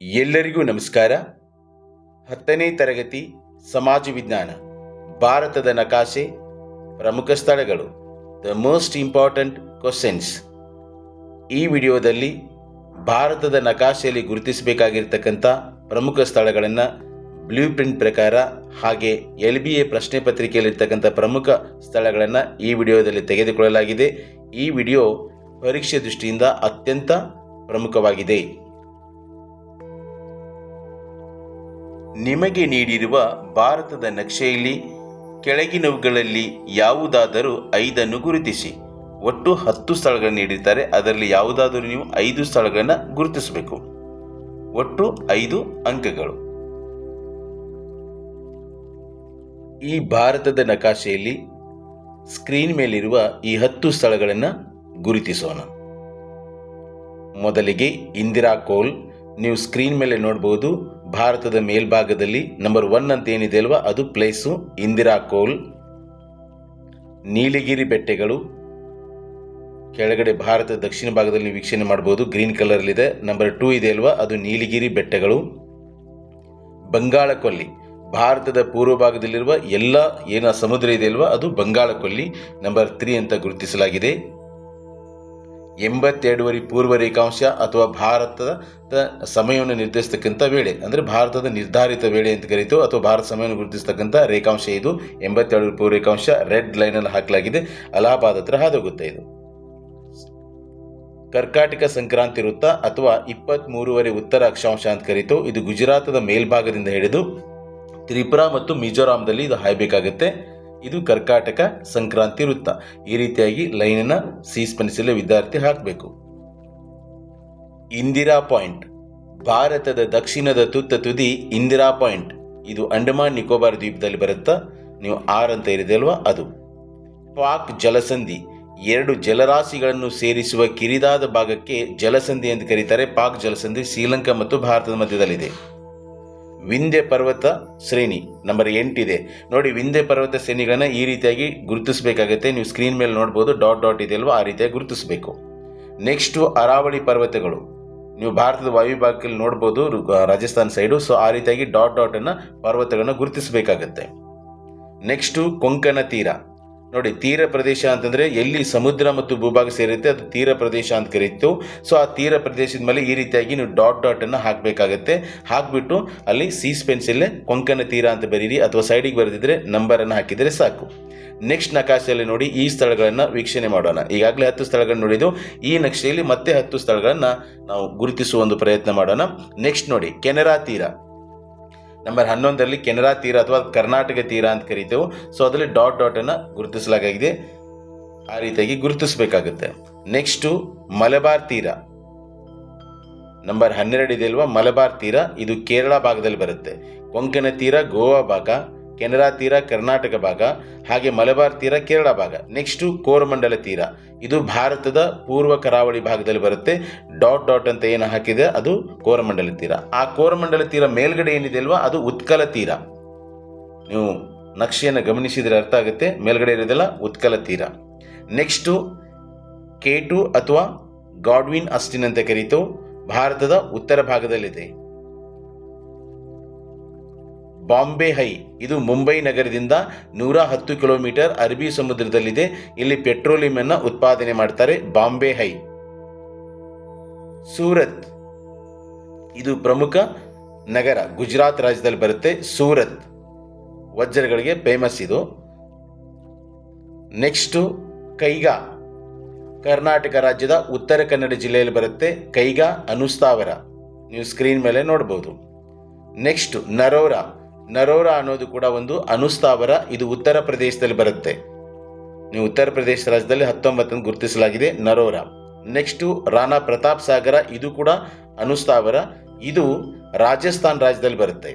ಎಲ್ಲರಿಗೂ ನಮಸ್ಕಾರ. ಹತ್ತನೇ ತರಗತಿ ಸಮಾಜ ವಿಜ್ಞಾನ, ಭಾರತದ ನಕಾಶೆ, ಪ್ರಮುಖ ಸ್ಥಳಗಳು ದ ಮೋಸ್ಟ್ ಇಂಪಾರ್ಟೆಂಟ್ ಕ್ವಶನ್ಸ್ ಈ ವಿಡಿಯೋದಲ್ಲಿ ಭಾರತದ ನಕಾಶೆಯಲ್ಲಿ ಗುರುತಿಸಬೇಕಾಗಿರ್ತಕ್ಕಂಥ ಪ್ರಮುಖ ಸ್ಥಳಗಳನ್ನು ಬ್ಲೂ ಪ್ರಿಂಟ್ ಪ್ರಕಾರ ಹಾಗೆ ಎಲ್ ಬಿ ಎ ಪ್ರಶ್ನೆ ಪತ್ರಿಕೆಯಲ್ಲಿರ್ತಕ್ಕಂಥ ಪ್ರಮುಖ ಸ್ಥಳಗಳನ್ನು ಈ ವಿಡಿಯೋದಲ್ಲಿ ತೆಗೆದುಕೊಳ್ಳಲಾಗಿದೆ. ಈ ವಿಡಿಯೋ ಪರೀಕ್ಷೆ ದೃಷ್ಟಿಯಿಂದ ಅತ್ಯಂತ ಪ್ರಮುಖವಾಗಿದೆ. ನಿಮಗೆ ನೀಡಿರುವ ಭಾರತದ ನಕ್ಷೆಯಲ್ಲಿ, ಕೆಳಗಿನವುಗಳಲ್ಲಿ ಯಾವುದಾದರೂ ಐದನ್ನು ಗುರುತಿಸಿ. ಒಟ್ಟು ಹತ್ತು ಸ್ಥಳಗಳನ್ನು ನೀಡಿದ್ದಾರೆ ಅದರಲ್ಲಿ ಯಾವುದಾದರೂ ನೀವು ಐದು ಸ್ಥಳಗಳನ್ನು ಗುರುತಿಸಬೇಕು. ಒಟ್ಟು ಐದು ಅಂಕಗಳು. ಈ ಭಾರತದ ನಕಾಶೆಯಲ್ಲಿ ಸ್ಕ್ರೀನ್ ಮೇಲಿರುವ ಈ ಹತ್ತು ಸ್ಥಳಗಳನ್ನು ಗುರುತಿಸೋಣ. ಮೊದಲಿಗೆ ಇಂದಿರಾ ಕೋಲ್. ನೀವು ಸ್ಕ್ರೀನ್ ಮೇಲೆ ನೋಡ್ಬೋದು. ಭಾರತದ ಮೇಲ್ಭಾಗದಲ್ಲಿ ನಂಬರ್ ಒನ್ ಅಂತ ಏನಿದೆ ಅಲ್ವಾ? ಅದು ಪ್ಲೇಸು ಇಂದಿರಾ ಕೋಲ್, ನೀಲಗಿರಿ ಬೆಟ್ಟಗಳು. ಕೆಳಗಡೆ ಭಾರತದ ದಕ್ಷಿಣ ಭಾಗದಲ್ಲಿ ವೀಕ್ಷಣೆ ಮಾಡ್ಬೋದು ಗ್ರೀನ್ ಕಲರಲ್ಲಿದೆ ನಂಬರ್ ಟೂ ಇದೆ ಅಲ್ವಾ? ಅದು ನೀಲಗಿರಿ ಬೆಟ್ಟಗಳು. ಬಂಗಾಳ ಕೊಲ್ಲಿ ಭಾರತದ ಪೂರ್ವ ಭಾಗದಲ್ಲಿರುವ ಎಲ್ಲ, ಏನ ಸಮುದ್ರ ಇದೆ ಅಲ್ವಾ? ಅದು ಬಂಗಾಳ ಕೊಲ್ಲಿ ನಂಬರ್ ತ್ರೀ ಅಂತ ಗುರುತಿಸಲಾಗಿದೆ. ಎಂಬತ್ತೆರಡುವರೆ ಪೂರ್ವ ರೇಖಾಂಶ ಅಥವಾ ಭಾರತದ ಸಮಯವನ್ನು ನಿರ್ಧರಿಸತಕ್ಕಂಥ ವೇಳೆ, ಅಂದರೆ ಭಾರತದ ನಿರ್ಧಾರಿತ ವೇಳೆ ಅಂತ ಕರೀತು, ಅಥವಾ ಭಾರತ ಸಮಯವನ್ನು ಗುರುತಿಸ್ತಕ್ಕಂಥ ರೇಖಾಂಶ ಇದು. ಎಂಬತ್ತೆರಡು ಪೂರ್ವ ರೇಖಾಂಶ ರೆಡ್ ಲೈನಲ್ಲಿ ಹಾಕಲಾಗಿದೆ. ಅಲಹಾಬಾದ್ ಹತ್ರ ಹಾದೋಗುತ್ತೆ ಇದು. ಕರ್ಕಾಟಕ ಸಂಕ್ರಾಂತಿ ವೃತ್ತ ಅಥವಾ ಇಪ್ಪತ್ತ್ ಮೂರುವರೆ ಉತ್ತರ ಅಕ್ಷಾಂಶ ಅಂತ ಕರೀತು. ಇದು ಗುಜರಾತದ ಮೇಲ್ಭಾಗದಿಂದ ಹಿಡಿದು ತ್ರಿಪುರಾ ಮತ್ತು ಮಿಜೋರಾಂದಲ್ಲಿ ಇದು ಹಾಯಬೇಕಾಗುತ್ತೆ. ಇದು ಕರ್ಕಾಟಕ ಸಂಕ್ರಾಂತಿ ವೃತ್ತ. ಈ ರೀತಿಯಾಗಿ ಲೈನನ್ನ ಸೀಸ್ ಪೆನ್ಸಿಲ್ ವಿದ್ಯಾರ್ಥಿ ಹಾಕಬೇಕು. ಇಂದಿರಾ ಪಾಯಿಂಟ್. ಭಾರತದ ದಕ್ಷಿಣದ ತುತ್ತ ತುದಿ ಇಂದಿರಾ ಪಾಯಿಂಟ್. ಇದು ಅಂಡಮಾನ್ ನಿಕೋಬಾರ್ ದ್ವೀಪದಲ್ಲಿ ಬರುತ್ತಾ? ನೀವು ಆರ್ ಅಂತ ಇರಿದಲ್ವಾ ಅದು. ಪಾಕ್ ಜಲಸಂಧಿ. ಎರಡು ಜಲರಾಶಿಗಳನ್ನು ಸೇರಿಸುವ ಕಿರಿದಾದ ಭಾಗಕ್ಕೆ ಜಲಸಂಧಿ ಎಂದು ಕರೀತಾರೆ ಪಾಕ್ ಜಲಸಂಧಿ ಶ್ರೀಲಂಕಾ ಮತ್ತು ಭಾರತದ ಮಧ್ಯದಲ್ಲಿದೆ. ವಿಂಧ್ಯ ಪರ್ವತ ಶ್ರೇಣಿ ನಂಬರ್ ಎಂಟಿದೆ ನೋಡಿ, ವಿಂಧ್ಯ ಪರ್ವತ ಶ್ರೇಣಿಗಳನ್ನು ಈ ರೀತಿಯಾಗಿ ಗುರುತಿಸಬೇಕಾಗುತ್ತೆ. ನೀವು ಸ್ಕ್ರೀನ್ ಮೇಲೆ ನೋಡ್ಬೋದು ಡಾಟ್ ಡಾಟ್ ಇದೆ ಅಲ್ವಾ, ಆ ರೀತಿಯಾಗಿ ಗುರುತಿಸಬೇಕು. ನೆಕ್ಸ್ಟು ಅರಾವಳಿ ಪರ್ವತಗಳು. ನೀವು ಭಾರತದ ವಾಯುಭಾಗದಲ್ಲಿ ನೋಡ್ಬೋದು ರಾಜಸ್ಥಾನ್ ಸೈಡು ಸೊ ಆ ರೀತಿಯಾಗಿ ಡಾಟ್ ಡಾಟನ್ನು ಪರ್ವತಗಳನ್ನು ಗುರುತಿಸಬೇಕಾಗತ್ತೆ. ನೆಕ್ಸ್ಟು ಕೊಂಕಣ ತೀರ. ನೋಡಿ, ತೀರ ಪ್ರದೇಶ ಅಂತಂದರೆ ಎಲ್ಲಿ ಸಮುದ್ರ ಮತ್ತು ಭೂಭಾಗ ಸೇರುತ್ತೆ, ಅದು ತೀರ ಪ್ರದೇಶ ಅಂತ ಕರೀತು. ಸೊ ಆ ತೀರ ಪ್ರದೇಶದ ಮೇಲೆ ಈ ರೀತಿಯಾಗಿ ನೀವು ಡಾಟ್ ಡಾಟನ್ನು ಹಾಕಬೇಕಾಗತ್ತೆ. ಹಾಕ್ಬಿಟ್ಟು ಅಲ್ಲಿ ಸೀಸ್ ಪೆನ್ಸಿಲ್ಲೇ ಕೊಂಕಣ ತೀರ ಅಂತ ಬರೀರಿ, ಅಥವಾ ಸೈಡಿಗೆ ಬರೆದಿದ್ರೆ ನಂಬರನ್ನು ಹಾಕಿದರೆ ಸಾಕು. ನೆಕ್ಸ್ಟ್ ನಕಾಶೆಯಲ್ಲಿ ನೋಡಿ ಈ ಸ್ಥಳಗಳನ್ನು ವೀಕ್ಷಣೆ ಮಾಡೋಣ. ಈಗಾಗಲೇ ಹತ್ತು ಸ್ಥಳಗಳನ್ನು ನೋಡಿದ್ದು. ಈ ನಕ್ಷೆಯಲ್ಲಿ ಮತ್ತೆ ಹತ್ತು ಸ್ಥಳಗಳನ್ನು ನಾವು ಗುರುತಿಸುವ ಒಂದು ಪ್ರಯತ್ನ ಮಾಡೋಣ. ನೆಕ್ಸ್ಟ್ ನೋಡಿ, ಕೆನರಾ ತೀರ. ನಂಬರ್ ಹನ್ನೊಂದರಲ್ಲಿ ಕೆನರಾ ತೀರ ಅಥವಾ ಕರ್ನಾಟಕ ತೀರ ಅಂತ ಕರಿತೇವೆ. ಸೊ ಅದರಲ್ಲಿ ಡಾಟ್ ಡಾಟನ್ನು ಗುರುತಿಸಲಾಗಿದೆ. ಆ ರೀತಿಯಾಗಿ ಗುರುತಿಸಬೇಕಾಗುತ್ತೆ. ನೆಕ್ಸ್ಟು ಮಲಬಾರ್ ತೀರ. ನಂಬರ್ ಹನ್ನೆರಡು ಇದೆ ಅಲ್ವಾ? ಮಲಬಾರ್ ತೀರ. ಇದು ಕೇರಳ ಭಾಗದಲ್ಲಿ ಬರುತ್ತೆ. ಕೊಂಕಣ ತೀರ, ಗೋವಾ ಭಾಗ. ಕೆನರಾ ತೀರ ಕರ್ನಾಟಕ ಭಾಗ, ಹಾಗೆ ಮಲಬಾರ್ ತೀರ ಕೇರಳ ಭಾಗ. ನೆಕ್ಸ್ಟು ಕೋರಮಂಡಲ ತೀರ. ಇದು ಭಾರತದ ಪೂರ್ವ ಕರಾವಳಿ ಭಾಗದಲ್ಲಿ ಬರುತ್ತೆ. ಡಾಟ್ ಡಾಟ್ ಅಂತ ಏನು ಹಾಕಿದೆ, ಅದು ಕೋರಮಂಡಲ ತೀರ. ಆ ಕೋರಮಂಡಲ ತೀರ ಮೇಲ್ಗಡೆ ಏನಿದೆ ಅಲ್ವಾ, ಅದು ಉತ್ಕಲ ತೀರ. ನೀವು ನಕ್ಷೆಯನ್ನು ಗಮನಿಸಿದರೆ ಅರ್ಥ ಆಗುತ್ತೆ, ಮೇಲ್ಗಡೆ ಇರೋದೆಲ್ಲ ಉತ್ಕಲ ತೀರ. ನೆಕ್ಸ್ಟು ಕೇಟು ಅಥವಾ ಗಾಡ್ವಿನ್ ಅಸ್ಟಿನ್ ಅಂತ ಕರೀತು, ಭಾರತದ ಉತ್ತರ ಭಾಗದಲ್ಲಿದೆ. ಬಾಂಬೆ ಹೈ. ಇದು ಮುಂಬೈ ನಗರದಿಂದ ನೂರ ಹತ್ತು ಕಿಲೋಮೀಟರ್ ಅರಬಿ ಸಮುದ್ರದಲ್ಲಿದೆ. ಇಲ್ಲಿ ಪೆಟ್ರೋಲಿಯಂ ಅನ್ನ ಉತ್ಪಾದನೆ ಮಾಡ್ತಾರೆ ಬಾಂಬೆ ಹೈ. ಸೂರತ್. ಇದು ಪ್ರಮುಖ ನಗರ. ಗುಜರಾತ್ ರಾಜ್ಯದಲ್ಲಿ ಬರುತ್ತೆ ಸೂರತ್. ವಜ್ರಗಳಿಗೆ ಫೇಮಸ್ ಇದು. ನೆಕ್ಸ್ಟು ಕೈಗಾ. ಕರ್ನಾಟಕ ರಾಜ್ಯದ ಉತ್ತರ ಕನ್ನಡ ಜಿಲ್ಲೆಯಲ್ಲಿ ಬರುತ್ತೆ ಕೈಗಾ ಅನುಸ್ತಾವರ ನೀವು ಸ್ಕ್ರೀನ್ ಮೇಲೆ ನೋಡ್ಬೋದು. ನೆಕ್ಸ್ಟ್ ನರೋರ. ನರೋರ ಅನ್ನೋದು ಕೂಡ ಒಂದು ಅನುಸ್ತಾವರ ಇದು ಉತ್ತರ ಪ್ರದೇಶದಲ್ಲಿ ಬರುತ್ತೆ. ನೀವು ಉತ್ತರ ಪ್ರದೇಶ ರಾಜ್ಯದಲ್ಲಿ ಹತ್ತೊಂಬತ್ತನ್ನು ಗುರುತಿಸಲಾಗಿದೆ ನರೋರ. ನೆಕ್ಸ್ಟು ರಾಣಾ ಪ್ರತಾಪ್ ಸಾಗರ, ಇದು ಕೂಡ ಅನುಸ್ತಾವರ ಇದು ರಾಜಸ್ಥಾನ್ ರಾಜ್ಯದಲ್ಲಿ ಬರುತ್ತೆ.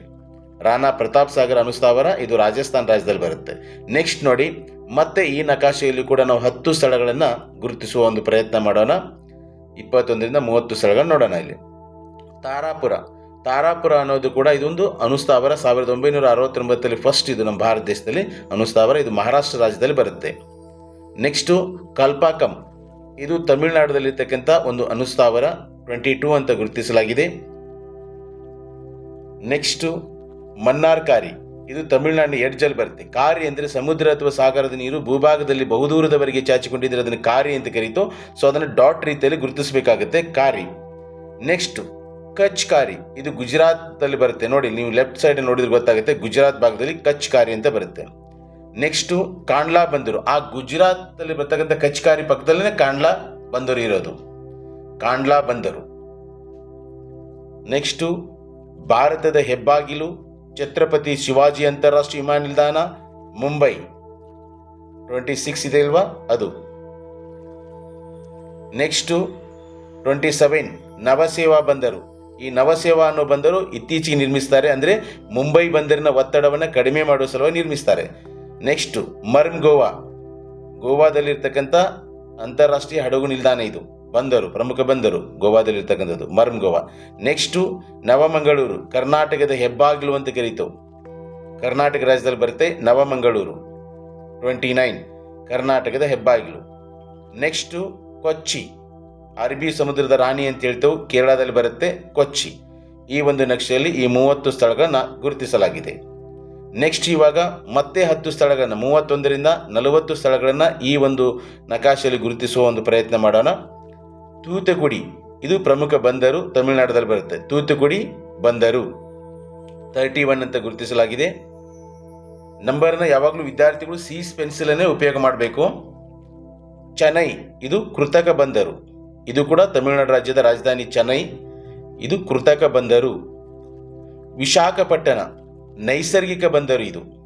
ರಾಣಾ ಪ್ರತಾಪ್ ಸಾಗರ್ ಅನುಸ್ತಾವರ ಇದು ರಾಜಸ್ಥಾನ್ ರಾಜ್ಯದಲ್ಲಿ ಬರುತ್ತೆ. ನೆಕ್ಸ್ಟ್ ನೋಡಿ, ಮತ್ತೆ ಈ ನಕಾಶೆಯಲ್ಲಿ ಕೂಡ ನಾವು ಹತ್ತು ಸ್ಥಳಗಳನ್ನು ಗುರುತಿಸುವ ಒಂದು ಪ್ರಯತ್ನ ಮಾಡೋಣ. ಇಪ್ಪತ್ತೊಂದರಿಂದ ಮೂವತ್ತು ಸ್ಥಳಗಳನ್ನು ನೋಡೋಣ ಇಲ್ಲಿ. ತಾರಾಪುರ. ತಾರಾಪುರ ಅನ್ನೋದು ಕೂಡ ಇದೊಂದು ಅನುಸ್ಥಾವರ. ಸಾವಿರದ ಒಂಬೈನೂರ ಅರವತ್ತೊಂಬತ್ತರಲ್ಲಿ ಫಸ್ಟ್ ಇದು ನಮ್ಮ ಭಾರತ ದೇಶದಲ್ಲಿ ಅನುಸ್ಥಾವರ. ಇದು ಮಹಾರಾಷ್ಟ್ರ ರಾಜ್ಯದಲ್ಲಿ ಬರುತ್ತೆ. ನೆಕ್ಸ್ಟು ಕಲ್ಪಾಕಂ. ಇದು ತಮಿಳುನಾಡಲ್ಲಿರ್ತಕ್ಕಂಥ ಒಂದು ಅನುಸ್ಥಾವರ. ಟ್ವೆಂಟಿ ಟೂ ಅಂತ ಗುರುತಿಸಲಾಗಿದೆ. ನೆಕ್ಸ್ಟು ಮನ್ನಾರ್ಕಾರಿ. ಇದು ತಮಿಳುನಾಡಿನ ಎಡ್ಜಲ್ಲಿ ಬರುತ್ತೆ. ಕಾರಿ ಅಂದರೆ ಸಮುದ್ರ ಅಥವಾ ಸಾಗರದ ನೀರು ಭೂಭಾಗದಲ್ಲಿ ಬಹುದೂರದವರೆಗೆ ಚಾಚಿಕೊಂಡಿದ್ದರೆ ಅದನ್ನು ಕಾರಿ ಅಂತ ಕರೀತು. ಸೊ ಅದನ್ನು ಡಾಟ್ ರೀತಿಯಲ್ಲಿ ಗುರುತಿಸಬೇಕಾಗುತ್ತೆ. ಕಾರಿ. ನೆಕ್ಸ್ಟ್ ಕಚ್ ಕಾರಿ ಇದು ಗುಜರಾತಲ್ಲಿ ಬರುತ್ತೆ. ನೋಡಿ, ನೀವು ಲೆಫ್ಟ್ ಸೈಡ್ ನೋಡಿದ್ರೆ ಗೊತ್ತಾಗುತ್ತೆ. ಗುಜರಾತ್ ಭಾಗದಲ್ಲಿ ಕಚ್ಕಾರಿ ಅಂತ ಬರುತ್ತೆ. ನೆಕ್ಸ್ಟು ಕಾಂಡ್ಲಾ ಬಂದರು. ಆ ಗುಜರಾತಲ್ಲಿ ಬರ್ತಕ್ಕಂಥ ಕಚ್ಕಾರಿ ಪಕ್ಕದಲ್ಲೇ ಕಾಂಡ್ಲಾ ಬಂದರು ಇರೋದು. ಕಾಂಡ್ಲಾ ಬಂದರು. ನೆಕ್ಸ್ಟು ಭಾರತದ ಹೆಬ್ಬಾಗಿಲು, ಛತ್ರಪತಿ ಶಿವಾಜಿ ಅಂತಾರಾಷ್ಟ್ರೀಯ ವಿಮಾನ ನಿಲ್ದಾಣ ಮುಂಬೈ. ಟ್ವೆಂಟಿ ಸಿಕ್ಸ್ ಇದೆ ಅಲ್ವಾ? ಅದು. ನೆಕ್ಸ್ಟು ಟ್ವೆಂಟಿ ಸೆವೆನ್ ನವಸೇವಾ ಬಂದರು. ಈ ನವಸೇವಾ ಅನ್ನೋ ಬಂದರು ಇತ್ತೀಚೆಗೆ ನಿರ್ಮಿಸ್ತಾರೆ ಅಂದರೆ ಮುಂಬೈ ಬಂದರಿನ ಒತ್ತಡವನ್ನು ಕಡಿಮೆ ಮಾಡುವ ಸಲುವಾಗಿ ನಿರ್ಮಿಸ್ತಾರೆ. ನೆಕ್ಸ್ಟು ಮರ್ಮ್ ಗೋವಾ. ಗೋವಾದಲ್ಲಿರ್ತಕ್ಕಂಥ ಅಂತಾರಾಷ್ಟ್ರೀಯ ಹಡಗು ನಿಲ್ದಾಣ ಇದು. ಬಂದರು, ಪ್ರಮುಖ ಬಂದರು ಗೋವಾದಲ್ಲಿರ್ತಕ್ಕಂಥದ್ದು ಮರ್ಮ್ ಗೋವಾ. ನೆಕ್ಸ್ಟು ನವಮಂಗಳೂರು, ಕರ್ನಾಟಕದ ಹೆಬ್ಬಾಗಿಲು ಅಂತ ಕರೀತು. ಕರ್ನಾಟಕ ರಾಜ್ಯದಲ್ಲಿ ಬರುತ್ತೆ ನವಮಂಗಳೂರು. ಟ್ವೆಂಟಿ ನೈನ್ ಕರ್ನಾಟಕದ ಹೆಬ್ಬಾಗಿಲು. ನೆಕ್ಸ್ಟು ಕೊಚ್ಚಿ. ಅರಬ್ಬಿ ಸಮುದ್ರದ ರಾಣಿ ಅಂತ ಹೇಳ್ತೇವೆ, ಕೇರಳದಲ್ಲಿ ಬರುತ್ತೆ ಕೊಚ್ಚಿ. ಈ ಒಂದು ನಕ್ಷೆಯಲ್ಲಿ ಈ ಮೂವತ್ತು ಸ್ಥಳಗಳನ್ನು ಗುರುತಿಸಲಾಗಿದೆ. ನೆಕ್ಸ್ಟ್ ಇವಾಗ ಮತ್ತೆ ಹತ್ತು ಸ್ಥಳಗಳನ್ನು, ಮೂವತ್ತೊಂದರಿಂದ ನಲವತ್ತು ಸ್ಥಳಗಳನ್ನು ಈ ಒಂದು ನಕಾಶೆಯಲ್ಲಿ ಗುರುತಿಸುವ ಒಂದು ಪ್ರಯತ್ನ ಮಾಡೋಣ. ತೂತುಕುಡಿ, ಇದು ಪ್ರಮುಖ ಬಂದರು ತಮಿಳುನಾಡಲ್ಲಿ ಬರುತ್ತೆ. ತೂತುಕುಡಿ, ಬಂದರು. ತರ್ಟಿ ಒನ್ ಅಂತ ಗುರುತಿಸಲಾಗಿದೆ. ನಂಬರ್ನ ಯಾವಾಗಲೂ ವಿದ್ಯಾರ್ಥಿಗಳು ಸೀಸ್ ಪೆನ್ಸಿಲನ್ನೇ ಉಪಯೋಗ ಮಾಡಬೇಕು. ಚೆನ್ನೈ, ಇದು ಕೃತಕ ಬಂದರು. ಇದು ಕೂಡ ತಮಿಳುನಾಡು ರಾಜ್ಯದ ರಾಜಧಾನಿ ಚೆನ್ನೈ. ಇದು ಕೃತಕ ಬಂದರು. ವಿಶಾಖಪಟ್ಟಣ, ನೈಸರ್ಗಿಕ ಬಂದರು ಇದು.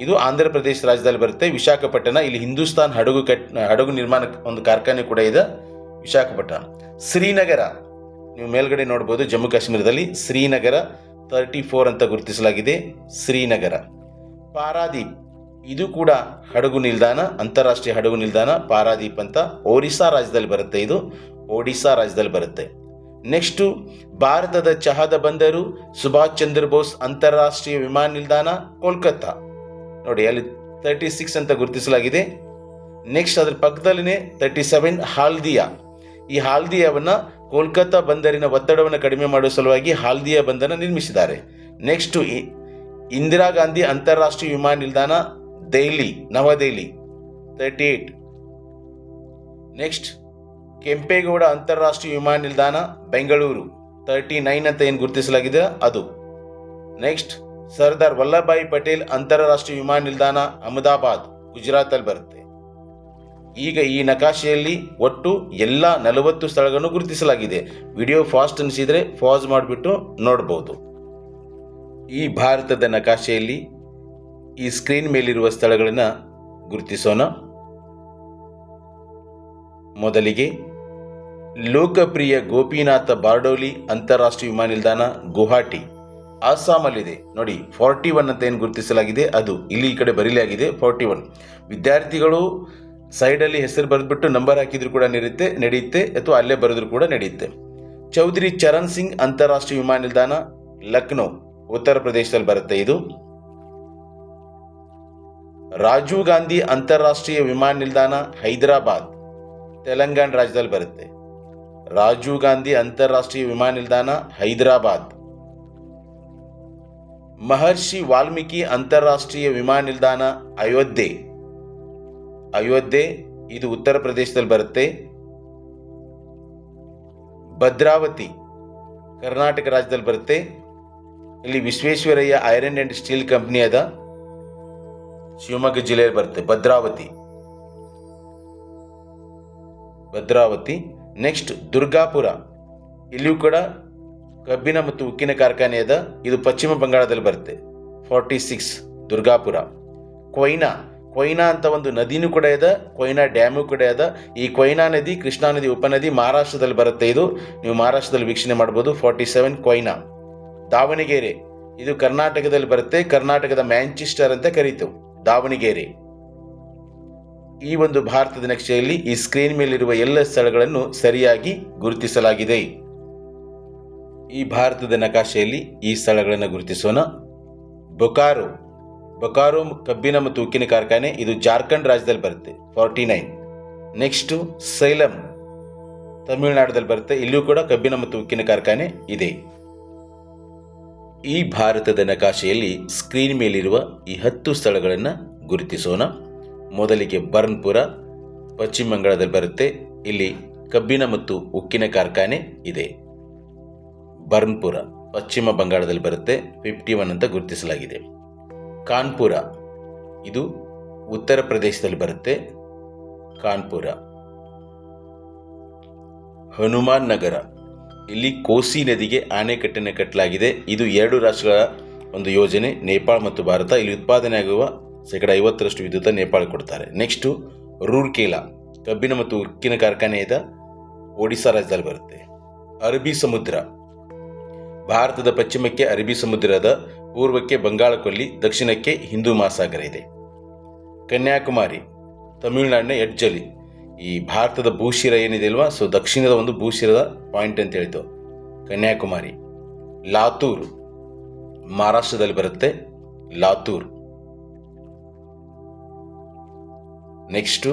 ಇದು ಆಂಧ್ರ ಪ್ರದೇಶ ರಾಜ್ಯದಲ್ಲಿ ಬರುತ್ತೆ. ವಿಶಾಖಪಟ್ಟಣ, ಇಲ್ಲಿ ಹಿಂದೂಸ್ತಾನ್ ಹಡಗು ಕಟ್, ಹಡಗು ನಿರ್ಮಾಣ ಒಂದು ಕಾರ್ಖಾನೆ ಕೂಡ ಇದೆ. ವಿಶಾಖಪಟ್ಟಣ. ಶ್ರೀನಗರ, ನೀವು ಮೇಲ್ಗಡೆ ನೋಡ್ಬೋದು, ಜಮ್ಮು ಕಾಶ್ಮೀರದಲ್ಲಿ ಶ್ರೀನಗರ ತರ್ಟಿ ಫೋರ್ ಅಂತ ಗುರುತಿಸಲಾಗಿದೆ. ಶ್ರೀನಗರ. ಪಾರಾದೀಪ್ ಇದು ಕೂಡ ಹಡಗು ನಿಲ್ದಾಣ, ಅಂತಾರಾಷ್ಟ್ರೀಯ ಹಡಗು ನಿಲ್ದಾಣ, ಪಾರಾದೀಪ್ ಅಂತ ಒರಿಸ್ಸಾ ರಾಜ್ಯದಲ್ಲಿ ಬರುತ್ತೆ ಇದು, ಒಡಿಸ್ಸಾ ರಾಜ್ಯದಲ್ಲಿ ಬರುತ್ತೆ. ನೆಕ್ಸ್ಟು ಭಾರತದ ಚಹಾದ ಬಂದರು, ಸುಭಾಷ್ ಚಂದ್ರ ಬೋಸ್ ಅಂತಾರಾಷ್ಟ್ರೀಯ ವಿಮಾನ ನಿಲ್ದಾಣ, ಕೋಲ್ಕತ್ತಾ. ನೋಡಿ, ಅಲ್ಲಿ ತರ್ಟಿ ಸಿಕ್ಸ್ ಅಂತ ಗುರುತಿಸಲಾಗಿದೆ. ನೆಕ್ಸ್ಟ್ ಅದ್ರ ಪಕ್ಕದಲ್ಲಿನೇ ತರ್ಟಿ ಸೆವೆನ್ ಹಾಲ್ದಿಯಾ. ಈ ಹಾಲ್ದಿಯಾವನ್ನು ಕೋಲ್ಕತ್ತಾ ಬಂದರಿನ ಒತ್ತಡವನ್ನು ಕಡಿಮೆ ಮಾಡುವ ಸಲುವಾಗಿ ಹಾಲ್ದಿಯಾ ಬಂದರನ್ನು ನಿರ್ಮಿಸಿದ್ದಾರೆ. ನೆಕ್ಸ್ಟು ಇಂದಿರಾ ಗಾಂಧಿ ಅಂತಾರಾಷ್ಟ್ರೀಯ ವಿಮಾನ ನಿಲ್ದಾಣ Delhi, Navadehali thirty eight next Kempegowda ಅಂತಾರಾಷ್ಟ್ರೀಯ ವಿಮಾನ ನಿಲ್ದಾಣ, ಬೆಂಗಳೂರು ತರ್ಟಿ ನೈನ್ ಅಂತ ಏನು ಗುರುತಿಸಲಾಗಿದೆ? ಅದು. ನೆಕ್ಸ್ಟ್ ಸರ್ದಾರ್ ವಲ್ಲಭಾಯಿ ಪಟೇಲ್ ಅಂತಾರಾಷ್ಟ್ರೀಯ ವಿಮಾನ ನಿಲ್ದಾಣ, ಅಹಮದಾಬಾದ್, ಗುಜರಾತಲ್ಲಿ ಬರುತ್ತೆ. ಈಗ ಈ ನಕಾಶೆಯಲ್ಲಿ ಒಟ್ಟು ಎಲ್ಲ ನಲವತ್ತು ಸ್ಥಳಗಳನ್ನು ಗುರುತಿಸಲಾಗಿದೆ. ವಿಡಿಯೋ ಫಾಸ್ಟ್ ಅನಿಸಿದರೆ ಪಾಸ್ ಮಾಡಿಬಿಟ್ಟು ನೋಡ್ಬೋದು. ಈ ಭಾರತದ ನಕಾಶೆಯಲ್ಲಿ ಈ ಸ್ಕ್ರೀನ್ ಮೇಲಿರುವ ಸ್ಥಳಗಳನ್ನು ಗುರುತಿಸೋಣ. ಮೊದಲಿಗೆ ಲೋಕಪ್ರಿಯ ಗೋಪಿನಾಥ ಬಾರ್ಡೋಲಿ ಅಂತಾರಾಷ್ಟ್ರೀಯ ವಿಮಾನ ನಿಲ್ದಾಣ ಗುವಾಹಟಿ. ಅಸ್ಸಾಮಲ್ಲಿದೆ. ನೋಡಿ, ಫಾರ್ಟಿ ಒನ್ ಅಂತ ಏನು ಗುರುತಿಸಲಾಗಿದೆ? ಅದು ಇಲ್ಲಿ ಈ ಕಡೆ ಬರೀಲಾಗಿದೆ ಫಾರ್ಟಿ ಒನ್. ವಿದ್ಯಾರ್ಥಿಗಳು ಸೈಡಲ್ಲಿ ಹೆಸರು ಬರೆದ್ಬಿಟ್ಟು ನಂಬರ್ ಹಾಕಿದ್ರು ಕೂಡ ನಡೆಯುತ್ತೆ ನಡೆಯುತ್ತೆ, ಅಥವಾ ಅಲ್ಲೇ ಬರೆದ್ರು ಕೂಡ ನಡೆಯುತ್ತೆ. ಚೌಧರಿ ಚರಣ್ ಸಿಂಗ್ ಅಂತಾರಾಷ್ಟ್ರೀಯ ವಿಮಾನ ನಿಲ್ದಾಣ ಲಕ್ನೋ, ಉತ್ತರ ಪ್ರದೇಶದಲ್ಲಿ ಬರುತ್ತೆ ಇದು. ರಾಜೀವ್ ಗಾಂಧಿ ಅಂತಾರಾಷ್ಟ್ರೀಯ ವಿಮಾನ ನಿಲ್ದಾಣ ಹೈದರಾಬಾದ್, ತೆಲಂಗಾಣ ರಾಜ್ಯದಲ್ಲಿ ಬರುತ್ತೆ. ರಾಜೀವ್ ಗಾಂಧಿ ಅಂತಾರಾಷ್ಟ್ರೀಯ ವಿಮಾನ ನಿಲ್ದಾಣ ಹೈದರಾಬಾದ್. ಮಹರ್ಷಿ ವಾಲ್ಮೀಕಿ ಅಂತಾರಾಷ್ಟ್ರೀಯ ವಿಮಾನ ನಿಲ್ದಾಣ ಅಯೋಧ್ಯೆ. ಅಯೋಧ್ಯೆ, ಇದು ಉತ್ತರ ಪ್ರದೇಶದಲ್ಲಿ ಬರುತ್ತೆ. ಭದ್ರಾವತಿ, ಕರ್ನಾಟಕ ರಾಜ್ಯದಲ್ಲಿ ಬರುತ್ತೆ. ಇಲ್ಲಿ Visvesvaraya iron and steel company ಅದ. ಶಿವಮೊಗ್ಗ ಜಿಲ್ಲೆಯಲ್ಲಿ ಬರುತ್ತೆ. ಭದ್ರಾವತಿ. ಭದ್ರಾವತಿ. ನೆಕ್ಸ್ಟ್ ದುರ್ಗಾಪುರ. ಇಲ್ಲಿಯೂ ಕೂಡ ಕಬ್ಬಿನ ಮತ್ತು ಉಕ್ಕಿನ ಕಾರ್ಖಾನೆ ಅದ. ಇದು ಪಶ್ಚಿಮ ಬಂಗಾಳದಲ್ಲಿ ಬರುತ್ತೆ. Forty six Durgapur. Koyna. Koyna ಅಂತ ಒಂದು ನದಿನೂ ಕೂಡ ಇದೆ. ಕೊಯ್ನಾ ಡ್ಯಾಮು ಕೂಡ ಇದೆ. ಈ ಕೊಯ್ನಾ ನದಿ, ಕೃಷ್ಣಾ ನದಿ ಉಪನದಿ ಮಹಾರಾಷ್ಟ್ರದಲ್ಲಿ ಬರುತ್ತೆ ಇದು. ನೀವು ಮಹಾರಾಷ್ಟ್ರದಲ್ಲಿ ವೀಕ್ಷಣೆ ಮಾಡ್ಬೋದು. Forty seven Koyna. ದಾವಣಗೆರೆ. ಇದು ಕರ್ನಾಟಕದಲ್ಲಿ ಬರುತ್ತೆ. ಕರ್ನಾಟಕದ ಮ್ಯಾಂಚೆಸ್ಟರ್ ಅಂತ ಕರೀತು. ದಾವಣಗೆರೆ. ಈ ಒಂದು ಭಾರತದ ನಕ್ಷೆಯಲ್ಲಿ ಈ ಸ್ಕ್ರೀನ್ ಮೇಲಿರುವ ಎಲ್ಲ ಸ್ಥಳಗಳನ್ನು ಸರಿಯಾಗಿ ಗುರುತಿಸಲಾಗಿದೆ. ಈ ಭಾರತದ ನಕಾಶೆಯಲ್ಲಿ ಈ ಸ್ಥಳಗಳನ್ನು ಗುರುತಿಸೋಣ. ಬೊಕಾರೋ. ಬೊಕಾರೋ ಕಬ್ಬಿನ ಮತ್ತು ಉಕ್ಕಿನ ಕಾರ್ಖಾನೆ ಇದು ಜಾರ್ಖಂಡ್ ರಾಜ್ಯದಲ್ಲಿ ಬರುತ್ತೆ. Forty nine. ನೆಕ್ಸ್ಟು ಸೈಲಂ. ತಮಿಳುನಾಡಲ್ಲಿ ಬರುತ್ತೆ. ಇಲ್ಲಿಯೂ ಕೂಡ ಕಬ್ಬಿನ ಮತ್ತು ಉಕ್ಕಿನ ಕಾರ್ಖಾನೆ ಇದೆ. ಈ ಭಾರತದ ನಕಾಶೆಯಲ್ಲಿ ಸ್ಕ್ರೀನ್ ಮೇಲಿರುವ ಈ ಹತ್ತು ಸ್ಥಳಗಳನ್ನು ಗುರುತಿಸೋಣ. ಮೊದಲಿಗೆ ಬರ್ನ್ಪುರ, ಪಶ್ಚಿಮ ಬಂಗಾಳದಲ್ಲಿ ಬರುತ್ತೆ. ಇಲ್ಲಿ ಕಬ್ಬಿನ ಮತ್ತು ಉಕ್ಕಿನ ಕಾರ್ಖಾನೆ ಇದೆ. ಬರ್ನ್ಪುರ, ಪಶ್ಚಿಮ ಬಂಗಾಳದಲ್ಲಿ ಬರುತ್ತೆ. ಫಿಫ್ಟಿ ಒನ್ ಅಂತ ಗುರುತಿಸಲಾಗಿದೆ. ಕಾನ್ಪುರ, ಇದು ಉತ್ತರ ಪ್ರದೇಶದಲ್ಲಿ ಬರುತ್ತೆ. ಕಾನ್ಪುರ. ಹನುಮಾನ್ ನಗರ. ಇಲ್ಲಿ ಕೋಸಿ ನದಿಗೆ ಆಣೆಕಟ್ಟನ್ನು ಕಟ್ಟಲಾಗಿದೆ. ಇದು ಎರಡು ರಾಷ್ಟ್ರಗಳ ಒಂದು ಯೋಜನೆ. ನೇಪಾಳ ಮತ್ತು ಭಾರತ ಇಲ್ಲಿ ಉತ್ಪಾದನೆ ಆಗುವ ಶೇಕಡ ಐವತ್ತರಷ್ಟು ವಿದ್ಯುತ್ ನೇಪಾಳ ಕೊಡ್ತಾರೆ. ನೆಕ್ಸ್ಟು ರೂರ್ಕೇಲಾ. ಕಬ್ಬಿನ ಮತ್ತು ಉಕ್ಕಿನ ಕಾರ್ಖಾನೆ ಇದೆ ಒಡಿಶಾ ರಾಜ್ಯದಲ್ಲಿ ಬರುತ್ತೆ. ಅರಬ್ಬಿ ಸಮುದ್ರ. ಭಾರತದ ಪಶ್ಚಿಮಕ್ಕೆ ಅರಬ್ಬಿ ಸಮುದ್ರದ ಪೂರ್ವಕ್ಕೆ ಬಂಗಾಳ ಕೊಲ್ಲಿ, ದಕ್ಷಿಣಕ್ಕೆ ಹಿಂದೂ ಮಹಾಸಾಗರ ಇದೆ. ಕನ್ಯಾಕುಮಾರಿ. ತಮಿಳುನಾಡಿನ ಎಡ್ಜಲಿ ಈ ಭಾರತದ ಭೂಶಿರ ಏನಿದೆ ಅಲ್ವಾ ಸೊ ದಕ್ಷಿಣದ ಒಂದು ಭೂಶಿರದ ಪಾಯಿಂಟ್ ಅಂತ ಹೇಳಿದ್ದು ಕನ್ಯಾಕುಮಾರಿ, ಲಾತೂರ್. ಮಹಾರಾಷ್ಟ್ರದಲ್ಲಿ ಬರುತ್ತೆ ಲಾತೂರ್. ನೆಕ್ಸ್ಟು,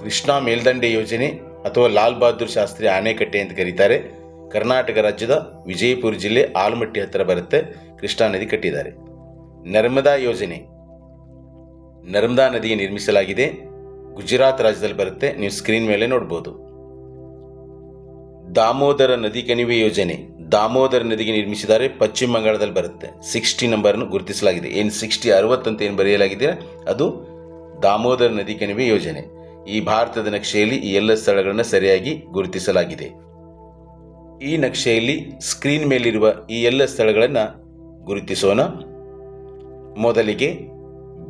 ಕೃಷ್ಣಾ ಮೇಲ್ದಂಡೆ ಯೋಜನೆ ಅಥವಾ ಲಾಲ್ ಬಹದ್ದೂರ್ ಶಾಸ್ತ್ರಿ ಆನೆಕಟ್ಟೆ ಅಂತ ಕರೀತಾರೆ. ಕರ್ನಾಟಕ ರಾಜ್ಯದ ವಿಜಯಪುರ ಜಿಲ್ಲೆ ಆಲಮಟ್ಟಿ ಹತ್ತಿರ ಬರುತ್ತೆ, ಕೃಷ್ಣಾ ನದಿ ಕಟ್ಟಿದ್ದಾರೆ. ನರ್ಮದಾ ಯೋಜನೆ. ನರ್ಮದಾ ನದಿಗೆ ನಿರ್ಮಿಸಲಾಗಿದೆ. ಗುಜರಾತ್ ರಾಜ್ಯದಲ್ಲಿ ಬರುತ್ತೆ, ನೀವು ಸ್ಕ್ರೀನ್ ಮೇಲೆ ನೋಡ್ಬೋದು. ದಾಮೋದರ ನದಿ ಕಣಿವೆ ಯೋಜನೆ. ದಾಮೋದರ ನದಿಗೆ ನಿರ್ಮಿಸಿದ್ದಾರೆ, ಪಶ್ಚಿಮ ಬಂಗಾಳದಲ್ಲಿ ಬರುತ್ತೆ. ಸಿಕ್ಸ್ಟಿ ನಂಬರನ್ನು ಗುರುತಿಸಲಾಗಿದೆ. ಏನು ಸಿಕ್ಸ್ಟಿ ಅರವತ್ತಂತ ಏನು ಬರೆಯಲಾಗಿದೆ ಅದು ದಾಮೋದರ ನದಿ ಕಣಿವೆ ಯೋಜನೆ. ಈ ಭಾರತದ ನಕ್ಷೆಯಲ್ಲಿ ಈ ಎಲ್ಲ ಸ್ಥಳಗಳನ್ನು ಸರಿಯಾಗಿ ಗುರುತಿಸಲಾಗಿದೆ. ಈ ನಕ್ಷೆಯಲ್ಲಿ ಸ್ಕ್ರೀನ್ ಮೇಲಿರುವ ಈ ಎಲ್ಲ ಸ್ಥಳಗಳನ್ನು ಗುರುತಿಸೋಣ. ಮೊದಲಿಗೆ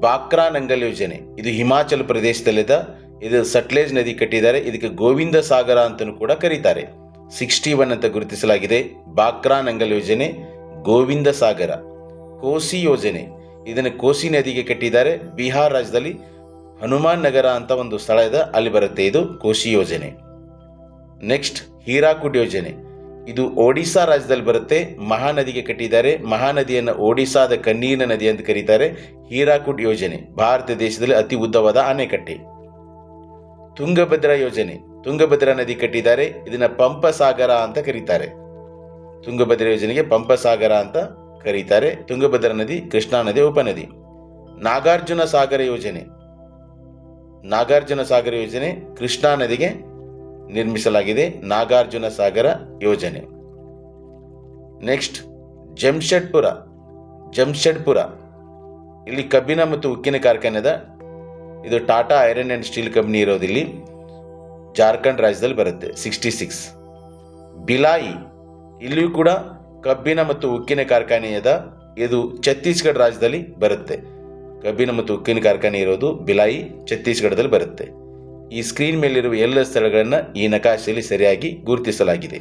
ಬಾಕ್ರಾ ನಂಗಲ್ ಯೋಜನೆ. ಇದು ಹಿಮಾಚಲ ಪ್ರದೇಶದಲ್ಲಿದ್ದ ಇದು ಸಟ್ಲೇಜ್ ನದಿ ಕಟ್ಟಿದ್ದಾರೆ. ಇದಕ್ಕೆ ಗೋವಿಂದ ಸಾಗರ ಅಂತಲೂ ಕೂಡ ಕರೀತಾರೆ. ಸಿಕ್ಸ್ಟಿ ಒನ್ ಅಂತ ಗುರುತಿಸಲಾಗಿದೆ. ಬಾಕ್ರಾ ನಂಗಲ್ ಯೋಜನೆ, ಗೋವಿಂದ ಸಾಗರ. ಕೋಸಿ ಯೋಜನೆ. ಇದನ್ನು ಕೋಸಿ ನದಿಗೆ ಕಟ್ಟಿದ್ದಾರೆ. ಬಿಹಾರ್ ರಾಜ್ಯದಲ್ಲಿ ಹನುಮಾನ್ ನಗರ ಅಂತ ಒಂದು ಸ್ಥಳ ಇದೆ ಅಲ್ಲಿ ಬರುತ್ತೆ ಇದು ಕೋಸಿ ಯೋಜನೆ. ನೆಕ್ಸ್ಟ್, ಹೀರಾಕುಡ್ ಯೋಜನೆ. ಇದು ಒಡಿಶಾ ರಾಜ್ಯದಲ್ಲಿ ಬರುತ್ತೆ. ಮಹಾನದಿಗೆ ಕಟ್ಟಿದ್ದಾರೆ. ಮಹಾನದಿಯನ್ನು ಒಡಿಶಾದ ಕಣ್ಣೀರಿನ ನದಿ ಅಂತ ಕರೀತಾರೆ. ಹೀರಾಕುಡ್ ಯೋಜನೆ. ಭಾರತ ದೇಶದಲ್ಲಿ ಅತಿ ಉದ್ದವಾದ ಆಣೆಕಟ್ಟೆ ತುಂಗಭದ್ರಾ ಯೋಜನೆ. ತುಂಗಭದ್ರಾ ನದಿ ಕಟ್ಟಿದ್ದಾರೆ. ಇದನ್ನ ಪಂಪಸಾಗರ ಅಂತ ಕರೀತಾರೆ. ತುಂಗಭದ್ರಾ ಯೋಜನೆಗೆ ಪಂಪಸಾಗರ ಅಂತ ಕರೀತಾರೆ. ತುಂಗಭದ್ರಾ ನದಿ, ಕೃಷ್ಣಾ ನದಿ, ಉಪನದಿ. ನಾಗಾರ್ಜುನ ಸಾಗರ ಯೋಜನೆ. ನಾಗಾರ್ಜುನ ಸಾಗರ ಯೋಜನೆ ಕೃಷ್ಣಾ ನದಿಗೆ ನಿರ್ಮಿಸಲಾಗಿದೆ. ನಾಗಾರ್ಜುನ ಸಾಗರ ಯೋಜನೆ. ನೆಕ್ಸ್ಟ್ ಜಮ್ಷೆಡ್ಪುರ ಜಮ್ಷೆಡ್ಪುರ ಇಲ್ಲಿ ಕಬ್ಬಿನ ಮತ್ತು ಉಕ್ಕಿನ ಕಾರ್ಖಾನೆದ ಇದು Tata iron and steel company ಇರೋದಿಲ್ಲಿ. Jharkhand ರಾಜ್ಯದಲ್ಲಿ ಬರುತ್ತೆ ಸಿಕ್ಸ್ಟಿ ಸಿಕ್ಸ್ ಬಿಲಾಯಿ, ಇಲ್ಲಿಯೂ ಕೂಡ ಕಬ್ಬಿನ ಮತ್ತು ಉಕ್ಕಿನ ಕಾರ್ಖಾನೆಯದ ಇದು ಛತ್ತೀಸ್ಗಢ ರಾಜ್ಯದಲ್ಲಿ ಬರುತ್ತೆ. ಕಬ್ಬಿನ ಮತ್ತು ಉಕ್ಕಿನ ಕಾರ್ಖಾನೆ ಇರೋದು ಬಿಲಾಯಿ, ಛತ್ತೀಸ್ಗಢದಲ್ಲಿ ಬರುತ್ತೆ. ಈ ಸ್ಕ್ರೀನ್ ಮೇಲಿರುವ ಎಲ್ಲ ಸ್ಥಳಗಳನ್ನು ಈ ನಕಾಶೆಯಲ್ಲಿ ಸರಿಯಾಗಿ ಗುರುತಿಸಲಾಗಿದೆ.